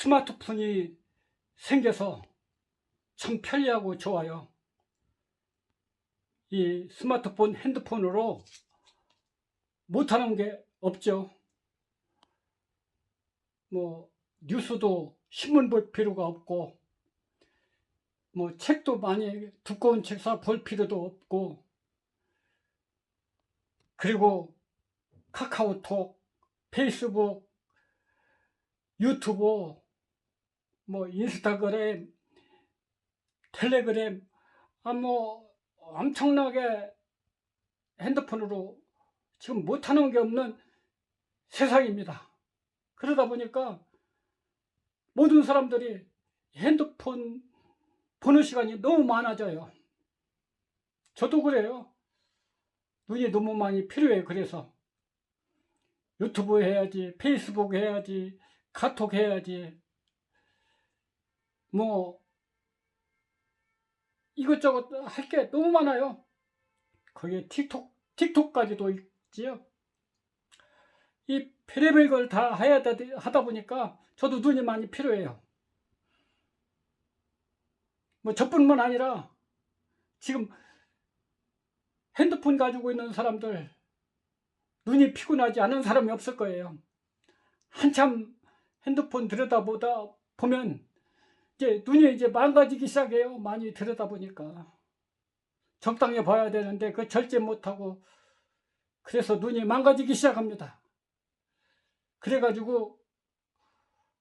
스마트폰이 생겨서 참 편리하고 좋아요. 이 스마트폰, 핸드폰으로 못하는 게 없죠. 뭐, 뉴스도 신문 볼 필요가 없고, 뭐, 책도 많이 두꺼운 책 사 볼 필요도 없고, 그리고 카카오톡, 페이스북, 유튜브, 뭐 인스타그램, 텔레그램, 아 뭐 엄청나게 핸드폰으로 지금 못하는 게 없는 세상입니다. 그러다 보니까 모든 사람들이 핸드폰 보는 시간이 너무 많아져요. 저도 그래요. 눈이 너무 많이 필요해 그래서 유튜브 해야지 페이스북 해야지 카톡 해야지 뭐 이것저것 할 게 너무 많아요. 거기에 틱톡 틱톡까지도 있지요. 이 별의별 걸 다 하다 보니까 저도 눈이 많이 필요해요. 뭐 저뿐만 아니라 지금 핸드폰 가지고 있는 사람들 눈이 피곤하지 않은 사람이 없을 거예요. 한참 핸드폰 들여다보다 보면 이제 눈이 이제 망가지기 시작해요. 많이 들여다보니까. 적당히 봐야 되는데 그 절제 못하고 그래서 눈이 망가지기 시작합니다. 그래가지고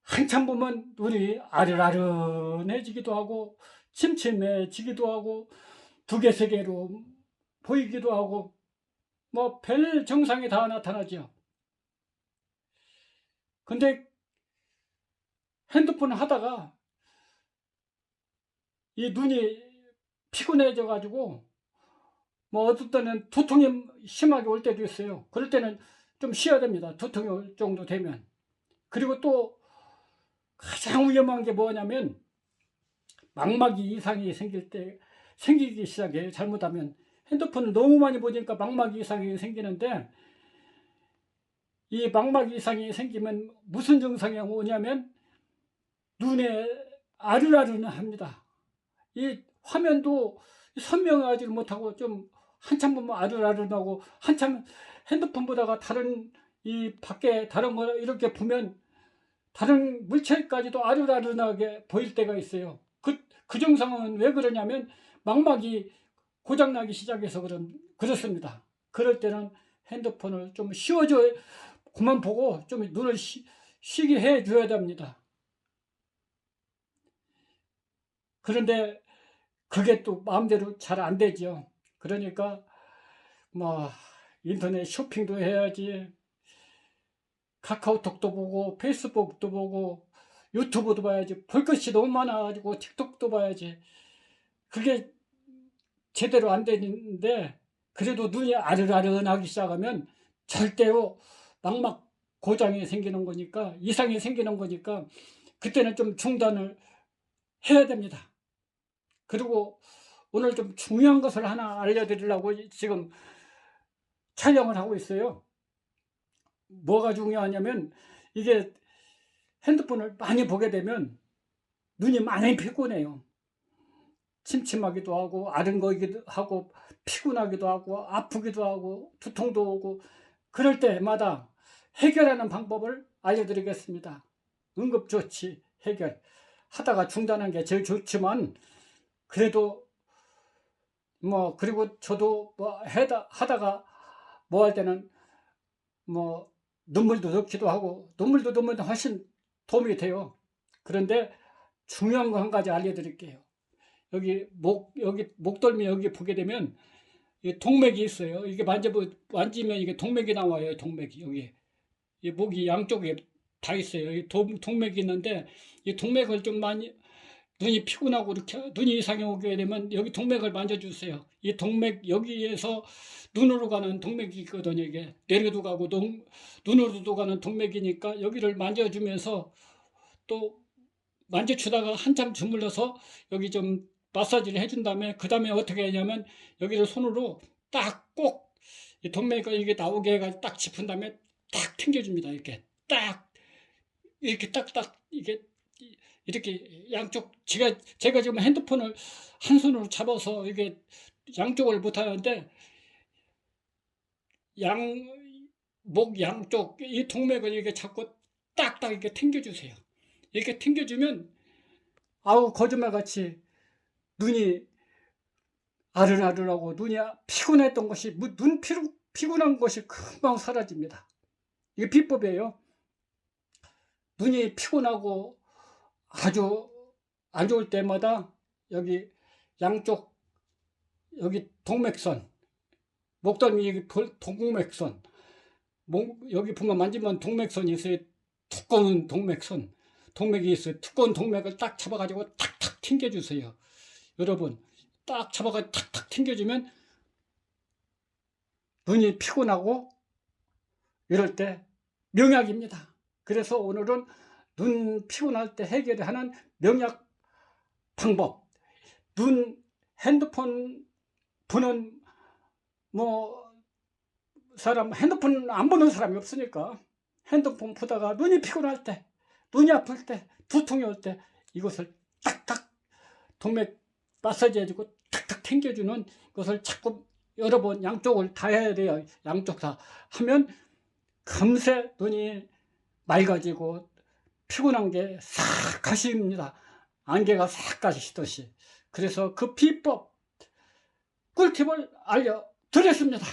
한참 보면 눈이 아른아른해지기도 하고 침침해지기도 하고 두 개, 세 개로 보이기도 하고 뭐별 증상이 다 나타나죠. 근데 핸드폰 하다가 이 눈이 피곤해져 가지고 뭐 어떨 때는 두통이 심하게 올 때도 있어요. 그럴 때는 좀 쉬어야 됩니다. 두통이 올 정도 되면. 그리고 또 가장 위험한 게 뭐냐면 망막이 이상이 생길 때 생기기 시작해요. 잘못하면 핸드폰을 너무 많이 보니까 망막 이상이 생기는데 이 망막 이상이 생기면 무슨 증상이 오냐면 눈에 아르아르합니다. 이 화면도 선명하지 못하고 좀 한참 보면 아르아르하고 한참 핸드폰 보다가 다른 이 밖에 다른 거 이렇게 보면 다른 물체까지도 아르아르하게 보일 때가 있어요. 그, 그 증상은 왜 그러냐면 망막이 고장나기 시작해서 그런, 그렇습니다. 그럴 때는 핸드폰을 좀 쉬어줘, 그만 보고 좀 눈을 쉬, 쉬게 해 줘야 됩니다. 그런데 그게 또 마음대로 잘 안 되죠. 그러니까 뭐 인터넷 쇼핑도 해야지 카카오톡도 보고 페이스북도 보고 유튜브도 봐야지 볼 것이 너무 많아가지고 틱톡도 봐야지 그게 제대로 안 되는데 그래도 눈이 아른아른하기 시작하면 절대로 망막 고장이 생기는 거니까 이상이 생기는 거니까 그때는 좀 중단을 해야 됩니다. 그리고 오늘 좀 중요한 것을 하나 알려드리려고 지금 촬영을 하고 있어요. 뭐가 중요하냐면 이게 핸드폰을 많이 보게 되면 눈이 많이 피곤해요. 침침하기도 하고 아른거리기도 하고 피곤하기도 하고 아프기도 하고 두통도 오고 그럴 때마다 해결하는 방법을 알려드리겠습니다. 응급조치 해결 하다가 중단한 게 제일 좋지만 그래도 뭐 그리고 저도 뭐 해다 하다가 뭐 할 때는 뭐 눈물도 넣기도 하고 눈물도 넣으면 훨씬 도움이 돼요. 그런데 중요한 거 한 가지 알려드릴게요. 여기 목 여기 목덜미 여기 보게 되면 동맥이 있어요. 이게 만져 만지면 이게 동맥이 나와요. 동맥이 여기 이 목이 양쪽에 다 있어요. 이 동맥이 있는데 이 동맥을 좀 많이 눈이 피곤하고 이렇게 눈이 이상해 오게 되면 여기 동맥을 만져주세요. 이 동맥 여기에서 눈으로 가는 동맥이 있거든요. 이게 내려도 가고 눈, 눈으로도 가는 동맥이니까 여기를 만져주면서 또 만져주다가 한참 주물러서 여기 좀 마사지를 해준 다음에 그 다음에 어떻게 하냐면 여기를 손으로 딱꼭 동맥이 이게 나오게 해가지고 딱 짚은 다음에 딱 튕겨줍니다. 이렇게 딱 이렇게 딱딱 이게 이렇게 양쪽 제가 제가 지금 핸드폰을 한 손으로 잡아서 이게 양쪽을 못 하는데 양 목 양쪽 이 동맥을 이렇게 잡고 딱딱 이렇게 당겨 주세요. 이렇게 당겨 주면 아우 거짓말 같이 눈이 아른아른하고 눈이 피곤했던 것이 뭐눈 피로, 피곤한 것이 금방 사라집니다. 이게 비법이에요. 눈이 피곤하고 아주 안 좋을 때마다 여기 양쪽 여기 동맥선 목덜미 동맥선 목, 여기 보면 만지면 동맥선이 있어요. 두꺼운 동맥선 동맥이 있어요. 두꺼운 동맥을 딱 잡아가지고 탁탁 튕겨주세요. 여러분 딱 잡아가 탁탁 튕겨주면 눈이 피곤하고 이럴 때 명약입니다. 그래서 오늘은 눈 피곤할 때 해결하는 명약 방법. 눈 핸드폰 보는 뭐 사람 핸드폰 안 보는 사람이 없으니까 핸드폰 보다가 눈이 피곤할 때, 눈이 아플 때, 두통이 올 때 이것을 딱딱 동맥 마사지 해주고 탁탁 당겨주는 것을 자꾸 여러 번 양쪽을 다 해야 돼요. 양쪽 다 하면 금세 눈이 맑아지고 피곤한 게 싹 가십니다. 안개가 싹 가시듯이. 그래서 그 비법 꿀팁을 알려드렸습니다.